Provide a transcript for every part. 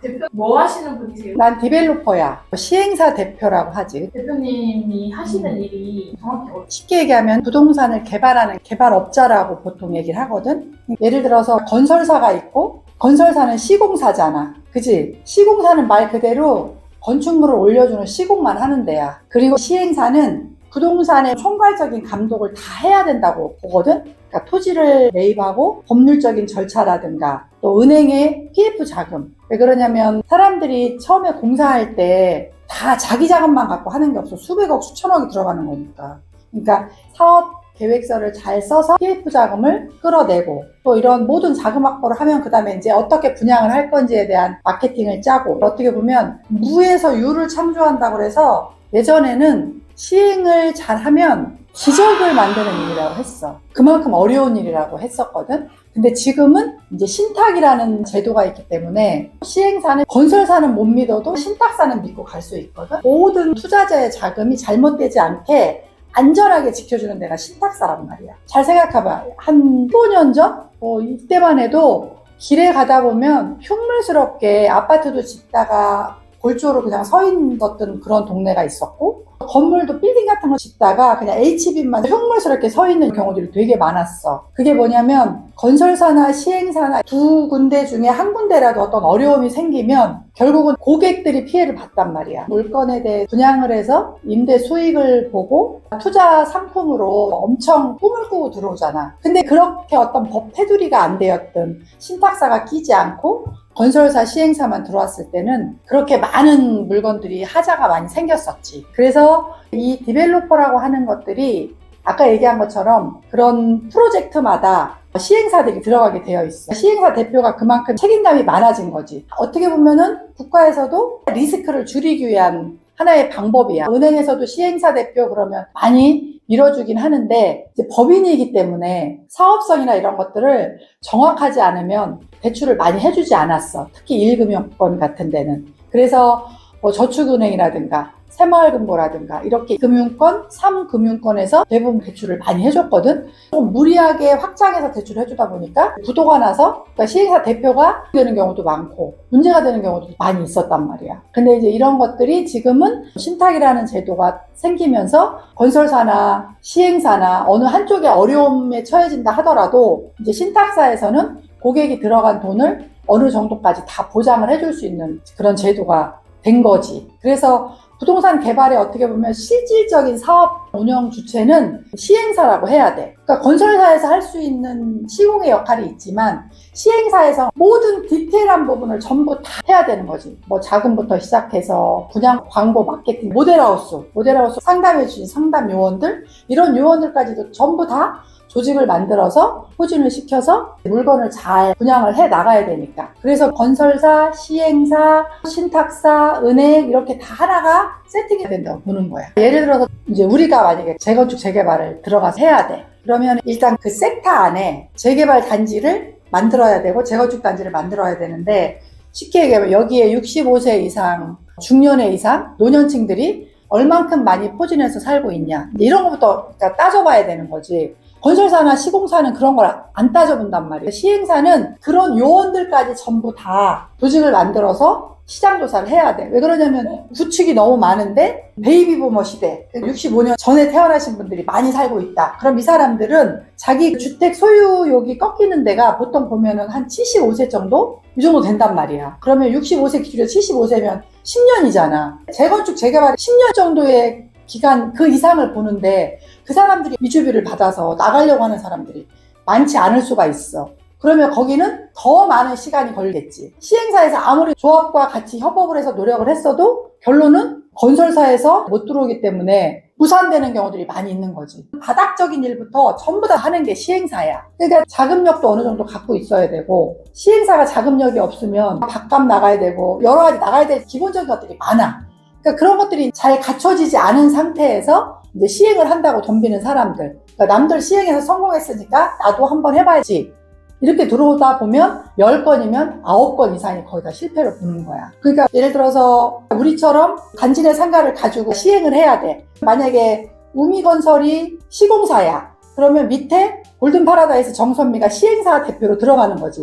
대표 뭐 하시는 분이세요? 난 디벨로퍼야. 시행사 대표라고 하지. 대표님이 하시는 일이 정확히 어떻게 쉽게 얘기하면 부동산을 개발하는 개발업자라고 보통 얘기를 하거든. 예를 들어서 건설사가 있고 건설사는 시공사잖아. 그지? 시공사는 말 그대로 건축물을 올려주는 시공만 하는 데야. 그리고 시행사는 부동산의 총괄적인 감독을 다 해야 된다고 보거든. 그러니까 토지를 매입하고 법률적인 절차라든가 또 은행의 PF 자금. 왜 그러냐면 사람들이 처음에 공사할 때 다 자기 자금만 갖고 하는 게 없어. 수백억, 수천억이 들어가는 거니까. 그러니까 사업 계획서를 잘 써서 PF 자금을 끌어내고 또 이런 모든 자금 확보를 하면 그 다음에 이제 어떻게 분양을 할 건지에 대한 마케팅을 짜고 어떻게 보면 무에서 유를 창조한다고 해서 예전에는 시행을 잘하면 기적을 만드는 일이라고 했어. 그만큼 어려운 일이라고 했었거든. 근데 지금은 이제 신탁이라는 제도가 있기 때문에 시행사는 건설사는 못 믿어도 신탁사는 믿고 갈 수 있거든. 모든 투자자의 자금이 잘못되지 않게 안전하게 지켜주는 데가 신탁사란 말이야. 잘 생각해봐. 한 15년 전? 뭐 이때만 해도 길에 가다 보면 흉물스럽게 아파트도 짓다가 골조로 그냥 서 있었던 그런 동네가 있었고 건물도 빌딩 같은 거 짓다가 그냥 HB만 흉물스럽게 서 있는 경우들이 되게 많았어. 그게 뭐냐면 건설사나 시행사나 두 군데 중에 한 군데라도 어떤 어려움이 생기면 결국은 고객들이 피해를 봤단 말이야. 물건에 대해 분양을 해서 임대 수익을 보고 투자 상품으로 엄청 꿈을 꾸고 들어오잖아. 근데 그렇게 어떤 법 테두리가 안 되었든 신탁사가 끼지 않고 건설사 시행사만 들어왔을 때는 그렇게 많은 물건들이 하자가 많이 생겼었지. 그래서 이 디벨로퍼라고 하는 것들이 아까 얘기한 것처럼 그런 프로젝트마다 시행사들이 들어가게 되어 있어. 시행사 대표가 그만큼 책임감이 많아진 거지. 어떻게 보면은 국가에서도 리스크를 줄이기 위한 하나의 방법이야. 은행에서도 시행사 대표 그러면 많이 밀어주긴 하는데 법인이기 때문에 사업성이나 이런 것들을 정확하지 않으면 대출을 많이 해주지 않았어. 특히 1금융권 같은 데는. 그래서 뭐 저축은행이라든가 새마을금고라든가 이렇게 금융권, 3금융권에서 대부분 대출을 많이 해줬거든. 좀 무리하게 확장해서 대출을 해주다 보니까 부도가 나서 그러니까 시행사 대표가 되는 경우도 많고 문제가 되는 경우도 많이 있었단 말이야. 근데 이제 이런 것들이 지금은 신탁이라는 제도가 생기면서 건설사나 시행사나 어느 한쪽에 어려움에 처해진다 하더라도 이제 신탁사에서는 고객이 들어간 돈을 어느 정도까지 다 보장을 해줄 수 있는 그런 제도가 된 거지. 그래서 부동산 개발에 어떻게 보면 실질적인 사업 운영 주체는 시행사라고 해야 돼. 그러니까 건설사에서 할 수 있는 시공의 역할이 있지만 시행사에서 모든 디테일한 부분을 전부 다 해야 되는 거지. 뭐 자금부터 시작해서 분양, 광고, 마케팅, 모델하우스, 모델하우스 상담해 주신 상담 요원들 이런 요원들까지도 전부 다 조직을 만들어서 후진을 시켜서 물건을 잘 분양을 해 나가야 되니까. 그래서 건설사, 시행사, 신탁사, 은행 이렇게 다 하나가 세팅이 된다고 보는 거야. 예를 들어서 이제 우리가 만약에 재건축 재개발을 들어가서 해야 돼. 그러면 일단 그 섹터 안에 재개발 단지를 만들어야 되고 재건축 단지를 만들어야 되는데 쉽게 얘기하면 여기에 65세 이상, 중년의 이상, 노년층들이 얼만큼 많이 포진해서 살고 있냐. 이런 것부터 따져봐야 되는 거지. 건설사나 시공사는 그런 걸 안 따져본단 말이에요. 시행사는 그런 요원들까지 전부 다 조직을 만들어서 시장 조사를 해야 돼. 왜 그러냐면 구축이 너무 많은데 베이비부머 시대, 65년 전에 태어나신 분들이 많이 살고 있다. 그럼 이 사람들은 자기 주택 소유욕이 꺾이는 데가 보통 보면은 한 75세 정도? 이 정도 된단 말이야. 그러면 65세 기준으로 75세면 10년이잖아. 재건축, 재개발 10년 정도의 기간 그 이상을 보는데 그 사람들이 이주비를 받아서 나가려고 하는 사람들이 많지 않을 수가 있어. 그러면 거기는 더 많은 시간이 걸리겠지. 시행사에서 아무리 조합과 같이 협업을 해서 노력을 했어도 결론은 건설사에서 못 들어오기 때문에 무산되는 경우들이 많이 있는 거지. 바닥적인 일부터 전부 다 하는 게 시행사야. 그러니까 자금력도 어느 정도 갖고 있어야 되고, 시행사가 자금력이 없으면 밥값 나가야 되고, 여러 가지 나가야 될 기본적인 것들이 많아. 그러니까 그런 것들이 잘 갖춰지지 않은 상태에서 이제 시행을 한다고 덤비는 사람들. 그러니까 남들 시행해서 성공했으니까 나도 한번 해봐야지. 이렇게 들어오다 보면 10건이면 9건 이상이 거의 다 실패를 보는 거야. 그러니까 예를 들어서 우리처럼 간지의 상가를 가지고 시행을 해야 돼. 만약에 우미건설이 시공사야. 그러면 밑에 골든 파라다이스 정선미가 시행사 대표로 들어가는 거지.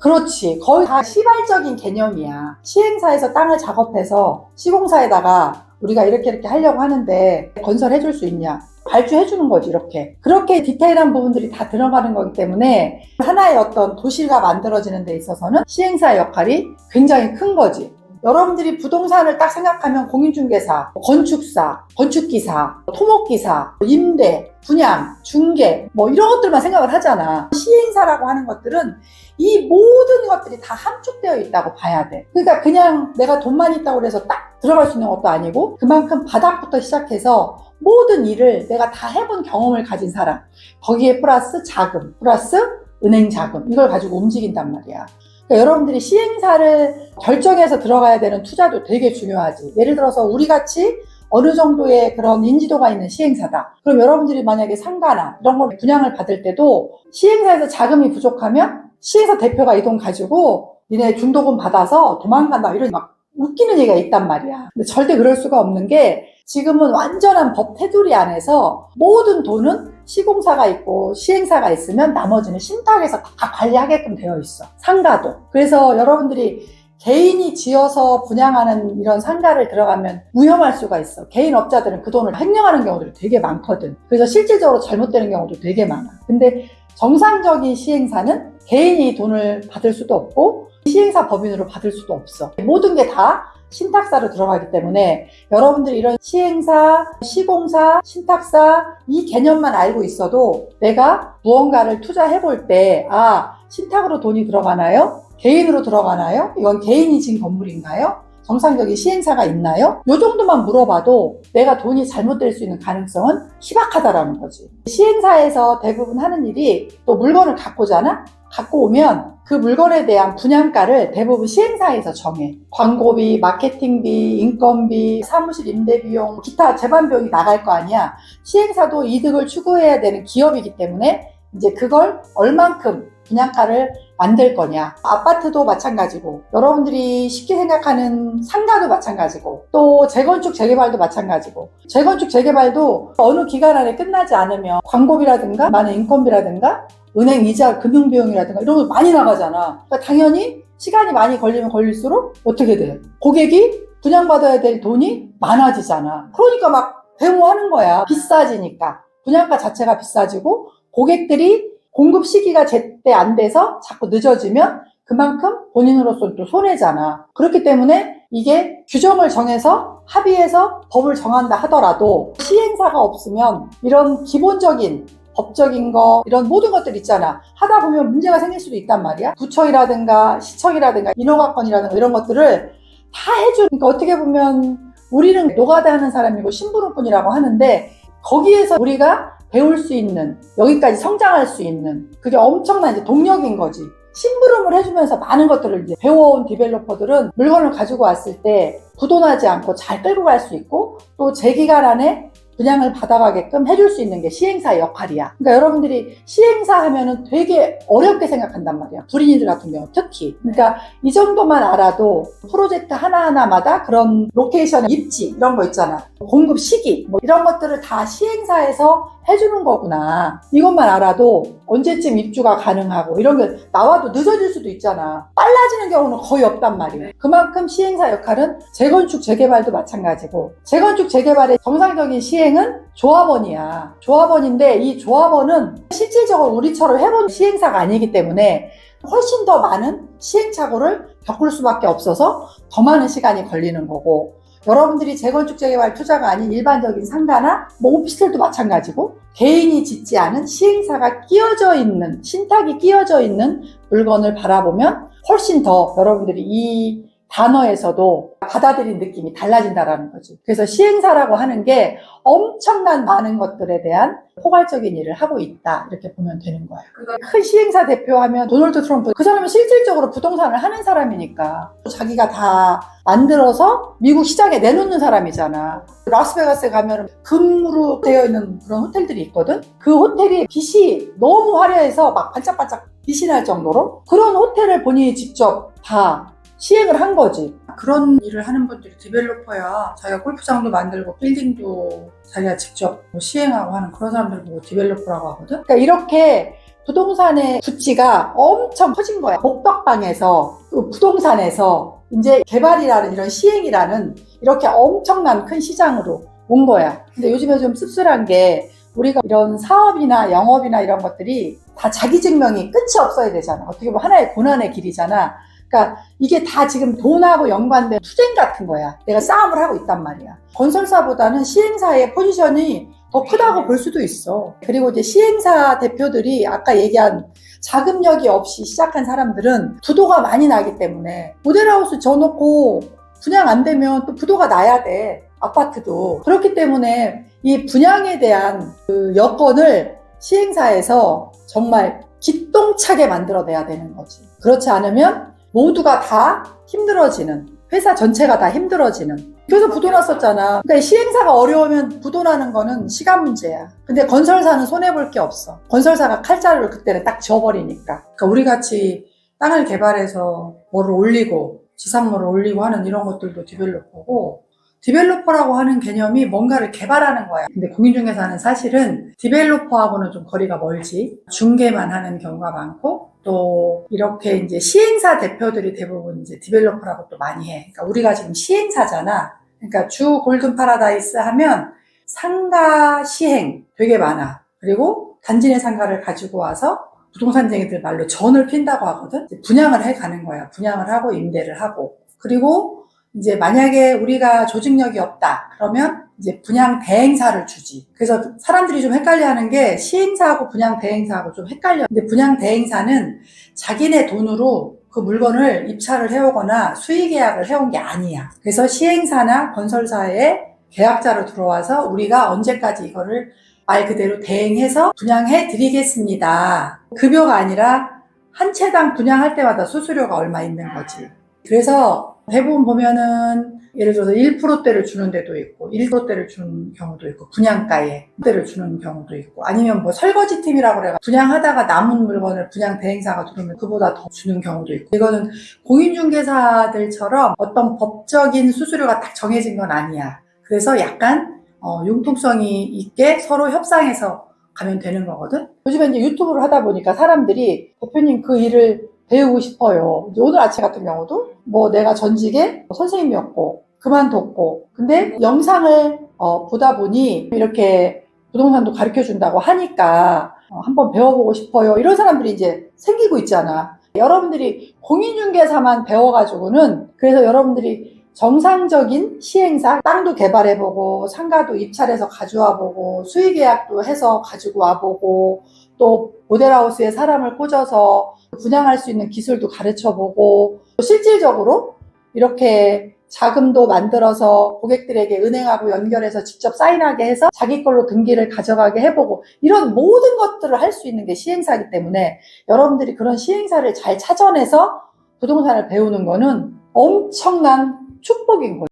그렇지. 거의 다 시발적인 개념이야. 시행사에서 땅을 작업해서 시공사에다가 우리가 이렇게 이렇게 하려고 하는데 건설해 줄 수 있냐. 발주해 주는 거지, 이렇게. 그렇게 디테일한 부분들이 다 들어가는 거기 때문에 하나의 어떤 도시가 만들어지는 데 있어서는 시행사의 역할이 굉장히 큰 거지. 여러분들이 부동산을 딱 생각하면 공인중개사, 건축사, 건축기사, 토목기사, 임대, 분양, 중개, 뭐 이런 것들만 생각을 하잖아. 시행사라고 하는 것들은 이 모든 것들이 다 함축되어 있다고 봐야 돼. 그러니까 그냥 내가 돈만 있다고 해서 딱 들어갈 수 있는 것도 아니고 그만큼 바닥부터 시작해서 모든 일을 내가 다 해본 경험을 가진 사람. 거기에 플러스 자금, 플러스 은행 자금. 이걸 가지고 움직인단 말이야. 그러니까 여러분들이 시행사를 결정해서 들어가야 되는 투자도 되게 중요하지. 예를 들어서 우리 같이 어느 정도의 그런 인지도가 있는 시행사다. 그럼 여러분들이 만약에 상가나 이런 걸 분양을 받을 때도 시행사에서 자금이 부족하면 시행사 대표가 이 돈 가지고 니네 중도금 받아서 도망간다 이런 막 웃기는 얘기가 있단 말이야. 근데 절대 그럴 수가 없는 게 지금은 완전한 법 테두리 안에서 모든 돈은 시공사가 있고 시행사가 있으면 나머지는 신탁에서 다 관리하게끔 되어 있어. 상가도. 그래서 여러분들이 개인이 지어서 분양하는 이런 상가를 들어가면 위험할 수가 있어. 개인 업자들은 그 돈을 횡령하는 경우들이 되게 많거든. 그래서 실질적으로 잘못되는 경우도 되게 많아. 근데 정상적인 시행사는 개인이 돈을 받을 수도 없고 시행사 법인으로 받을 수도 없어. 모든 게 다 신탁사로 들어가기 때문에 여러분들이 이런 시행사, 시공사, 신탁사 이 개념만 알고 있어도 내가 무언가를 투자해 볼 때, 아, 신탁으로 돈이 들어가나요? 개인으로 들어가나요? 이건 개인이 진 건물인가요? 정상적인 시행사가 있나요? 이 정도만 물어봐도 내가 돈이 잘못될 수 있는 가능성은 희박하다라는 거지. 시행사에서 대부분 하는 일이 또 물건을 갖고 오잖아? 갖고 오면 그 물건에 대한 분양가를 대부분 시행사에서 정해. 광고비, 마케팅비, 인건비, 사무실 임대비용, 기타 재반비용이 나갈 거 아니야. 시행사도 이득을 추구해야 되는 기업이기 때문에 이제 그걸 얼만큼 분양가를 만들 거냐. 아파트도 마찬가지고, 여러분들이 쉽게 생각하는 상가도 마찬가지고, 또 재건축, 재개발도 마찬가지고, 재건축, 재개발도 어느 기간 안에 끝나지 않으면 광고비라든가, 많은 인건비라든가, 은행 이자, 금융 비용이라든가 이런 거 많이 나가잖아. 그러니까 당연히 시간이 많이 걸리면 걸릴수록 어떻게 돼? 고객이 분양받아야 될 돈이 많아지잖아. 그러니까 막 배모하는 거야. 비싸지니까. 분양가 자체가 비싸지고, 고객들이 공급 시기가 제때 안 돼서 자꾸 늦어지면 그만큼 본인으로서 또 손해잖아. 그렇기 때문에 이게 규정을 정해서 합의해서 법을 정한다 하더라도 시행사가 없으면 이런 기본적인 법적인 거 이런 모든 것들 있잖아. 하다 보면 문제가 생길 수도 있단 말이야. 구청이라든가 시청이라든가 인허가권이라든가 이런 것들을 다 해주는 그러니까 어떻게 보면 우리는 노가다 하는 사람이고 심부름꾼이라고 하는데 거기에서 우리가 배울 수 있는 여기까지 성장할 수 있는 그게 엄청난 이제 동력인 거지. 심부름을 해주면서 많은 것들을 이제 배워온 디벨로퍼들은 물건을 가지고 왔을 때 부도나지 않고 잘 끌고 갈 수 있고 또 제 기간 안에 분양을 받아가게끔 해줄 수 있는 게 시행사의 역할이야. 그러니까 여러분들이 시행사 하면은 되게 어렵게 생각한단 말이야. 불인이들 같은 경우 특히. 그러니까 이 정도만 알아도 프로젝트 하나하나마다 그런 로케이션 입지 이런 거 있잖아. 공급 시기 뭐 이런 것들을 다 시행사에서 해주는 거구나. 이것만 알아도 언제쯤 입주가 가능하고 이런 게 나와도 늦어질 수도 있잖아. 빨라지는 경우는 거의 없단 말이에요. 그만큼 시행사 역할은 재건축, 재개발도 마찬가지고 재건축, 재개발의 정상적인 시행은 조합원이야. 조합원인데 이 조합원은 실질적으로 우리처럼 해본 시행사가 아니기 때문에 훨씬 더 많은 시행착오를 겪을 수밖에 없어서 더 많은 시간이 걸리는 거고 여러분들이 재건축 재개발 투자가 아닌 일반적인 상가나 뭐 오피스텔도 마찬가지고 개인이 짓지 않은 시행사가 끼어져 있는 신탁이 끼어져 있는 물건을 바라보면 훨씬 더 여러분들이 이 단어에서도 받아들인 느낌이 달라진다라는 거지. 그래서 시행사라고 하는 게 엄청난 많은 것들에 대한 포괄적인 일을 하고 있다. 이렇게 보면 되는 거예요. 큰 시행사 대표 하면 도널드 트럼프 그 사람은 실질적으로 부동산을 하는 사람이니까 자기가 다 만들어서 미국 시장에 내놓는 사람이잖아 라스베가스에 가면 금으로 되어 있는 그런 호텔들이 있거든 그 호텔이 빛이 너무 화려해서 막 반짝반짝 빛이 날 정도로 그런 호텔을 본인이 직접 다 시행을 한 거지. 그런 일을 하는 분들이 디벨로퍼야. 자기가 골프장도 만들고 빌딩도 자기가 직접 뭐 시행하고 하는 그런 사람들 보고 디벨로퍼라고 하거든. 그러니까 이렇게 부동산의 부치가 엄청 커진 거야. 복덕방에서 그 부동산에서 이제 개발이라는 이런 시행이라는 이렇게 엄청난 큰 시장으로 온 거야. 근데 요즘에 좀 씁쓸한 게 우리가 이런 사업이나 영업이나 이런 것들이 다 자기 증명이 끝이 없어야 되잖아. 어떻게 보면 하나의 고난의 길이잖아. 그러니까 이게 다 지금 돈하고 연관된 투쟁 같은 거야. 내가 싸움을 하고 있단 말이야. 건설사보다는 시행사의 포지션이 더 크다고 볼 수도 있어. 그리고 이제 시행사 대표들이 아까 얘기한 자금력이 없이 시작한 사람들은 부도가 많이 나기 때문에 모델하우스 져놓고 분양 안 되면 또 부도가 나야 돼. 아파트도. 그렇기 때문에 이 분양에 대한 그 여건을 시행사에서 정말 기똥차게 만들어내야 되는 거지. 그렇지 않으면 모두가 다 힘들어지는, 회사 전체가 다 힘들어지는. 그래서 부도 났었잖아. 그러니까 시행사가 어려우면 부도 나는 거는 시간 문제야. 근데 건설사는 손해볼 게 없어. 건설사가 칼자루를 그때는 딱 지워버리니까. 그러니까 우리 같이 땅을 개발해서 뭐를 올리고, 지상물을 올리고 하는 이런 것들도 디벨로퍼고, 디벨로퍼라고 하는 개념이 뭔가를 개발하는 거야. 근데 공인중개사는 사실은 디벨로퍼하고는 좀 거리가 멀지. 중개만 하는 경우가 많고, 또 이렇게 이제 시행사 대표들이 대부분 이제 디벨로퍼라고 또 많이 해. 그러니까 우리가 지금 시행사잖아. 그러니까 주 골든 파라다이스 하면 상가 시행 되게 많아. 그리고 단지 내 상가를 가지고 와서 부동산쟁이들 말로 전을 핀다고 하거든. 분양을 해 가는 거야. 분양을 하고 임대를 하고. 그리고 이제 만약에 우리가 조직력이 없다. 그러면 이제 분양 대행사를 주지. 그래서 사람들이 좀 헷갈려 하는 게 시행사하고 분양 대행사하고 좀 헷갈려. 근데 분양 대행사는 자기네 돈으로 그 물건을 입찰을 해오거나 수의 계약을 해온 게 아니야. 그래서 시행사나 건설사의 계약자로 들어와서 우리가 언제까지 이거를 말 그대로 대행해서 분양해 드리겠습니다. 급여가 아니라 한 채당 분양할 때마다 수수료가 얼마 있는 거지. 그래서 대부분 보면은 예를 들어서 1%대를 주는 데도 있고 1%대를 주는 경우도 있고 분양가에 대를 주는 경우도 있고 아니면 뭐 설거지 팀이라고 그래 분양하다가 남은 물건을 분양 대행사가 들으면 그보다 더 주는 경우도 있고 이거는 공인중개사들처럼 어떤 법적인 수수료가 딱 정해진 건 아니야. 그래서 약간 어, 융통성이 있게 서로 협상해서 가면 되는 거거든? 요즘에 이제 유튜브를 하다 보니까 사람들이 대표님 그 일을 배우고 싶어요. 오늘 아침 같은 경우도 뭐 내가 전직에 선생님이었고 그만뒀고 근데 영상을 어, 보다 보니 이렇게 부동산도 가르쳐 준다고 하니까 어, 한번 배워보고 싶어요. 이런 사람들이 이제 생기고 있잖아. 여러분들이 공인중개사만 배워가지고는 그래서 여러분들이 정상적인 시행사 땅도 개발해보고 상가도 입찰해서 가져와보고 수의계약도 해서 가지고 와보고 또 모델하우스에 사람을 꽂아서 분양할 수 있는 기술도 가르쳐보고 실질적으로 이렇게 자금도 만들어서 고객들에게 은행하고 연결해서 직접 사인하게 해서 자기 걸로 등기를 가져가게 해보고 이런 모든 것들을 할 수 있는 게 시행사이기 때문에 여러분들이 그런 시행사를 잘 찾아내서 부동산을 배우는 거는 엄청난 축복인 거예요.